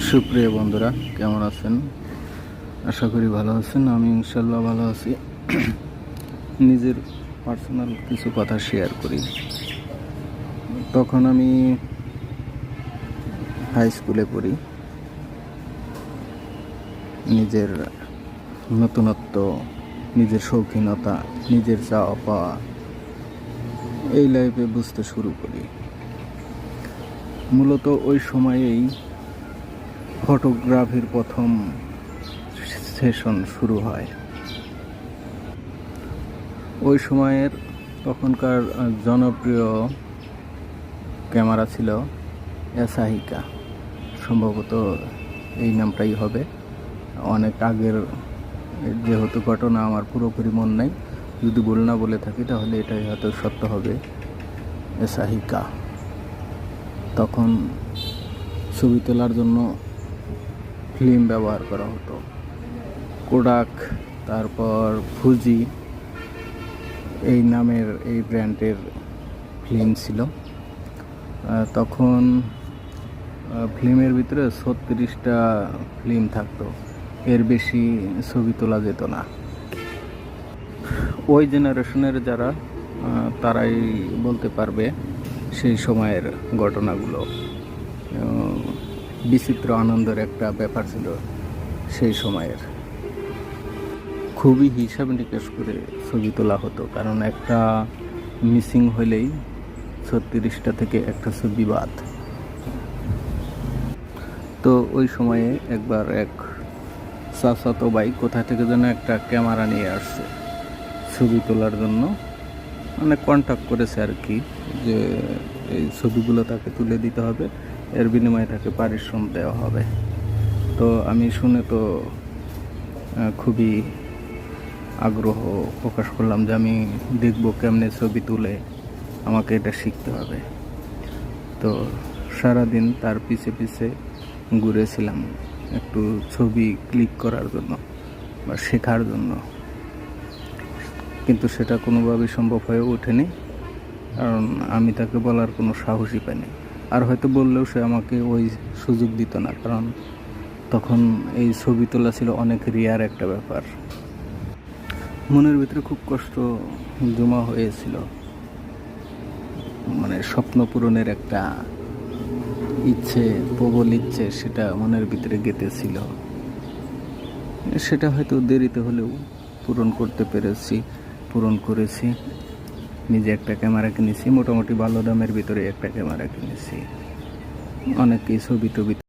সুপ্রিয় বন্ধুরা, কেমন আছেন? আশা করি ভালো আছেন, আমি ইনশাল্লাহ ভালো আছি। নিজের পার্সোনাল কিছু কথা শেয়ার করি। তখন আমি হাই স্কুলে পড়ি। নিজের নতুনত্ব, নিজের শৌখিনতা, নিজের চাওয়া পাওয়া এই লাইফে বুঝতে শুরু করি। মূলত ওই সময়েই ফটোগ্রাফির প্রথম সেশন শুরু হয়। ওই সময়ের তখনকার জনপ্রিয় ক্যামেরা ছিল এসাহিকা। সম্ভবত এই নামটাই হবে। অনেক আগের যেহেতু ঘটনা, আমার পুরোপুরি মন নাই। যদি ভুল না বলে থাকি, তাহলে এটাই হয়তো সত্য হবে। এসাহিকা। তখন ছবি তোলার জন্য ফিল্ম ব্যবহার করা হতো। কোডাক তারপর ফুজি এই নামের এই ব্র্যান্ডের ফিল্ম ছিল। তখন ফিল্মের ভিতরে ছত্রিশটা ফিল্ম থাকতো। এর বেশি ছবি তোলা যেত না। ওই জেনারেশনের যারা তারাই বলতে পারবে সেই সময়ের ঘটনাগুলো। বিচিত্র আনন্দের একটা ব্যাপার ছিল সেই সময়ের। খুবই হিসাব নিকাশ করে ছবি তোলা হতো, কারণ একটা মিসিং হলেই ছত্রিশটা থেকে একটা ছবি বাদ। তো ওই সময়ে একবার এক চাচাতো ভাই কোথা থেকে যেন একটা ক্যামেরা নিয়ে আসছে ছবি তোলার জন্য। মানে কন্ট্যাক্ট করেছে আর কি যে এই ছবিগুলো তাকে তুলে দিতে হবে। এর বিনিময়ে তাকে পারিশ্রম দেওয়া হবে। তো আমি শুনে তো খুবই আগ্রহ প্রকাশ করলাম যে আমি দেখব কেমনে ছবি তুলে আমাকে এটা শিখতে হবে। তো সারাদিন তার পিছে পিছে ঘুরেছিলাম একটু ছবি ক্লিক করার জন্য বা শেখার জন্য। কিন্তু সেটা কোনোভাবেই সম্ভব হয়ে ওঠেনি, কারণ আমি তাকে বলার কোনো সাহসই পাইনি। আর হয়তো বললেও সে আমাকে ওই সুযোগ দিত না, কারণ তখন এই ছবি তোলা ছিল অনেক রিয়ার একটা ব্যাপার। মনের ভিতরে খুব কষ্ট জমা হয়েছিল। মানে স্বপ্ন পূরণের একটা ইচ্ছে, প্রবল ইচ্ছে সেটা মনের ভিতরে গেঁথেছিল। সেটা হয়তো দেরিতে হলেও পূরণ করতে পেরেছি, পূরণ করেছি। নিজে একটা ক্যামেরা কিনেছি মোটামুটি ভালো দামের ভিতরে একটা ক্যামেরা কিনেছি। অনেকেই ছবি টবি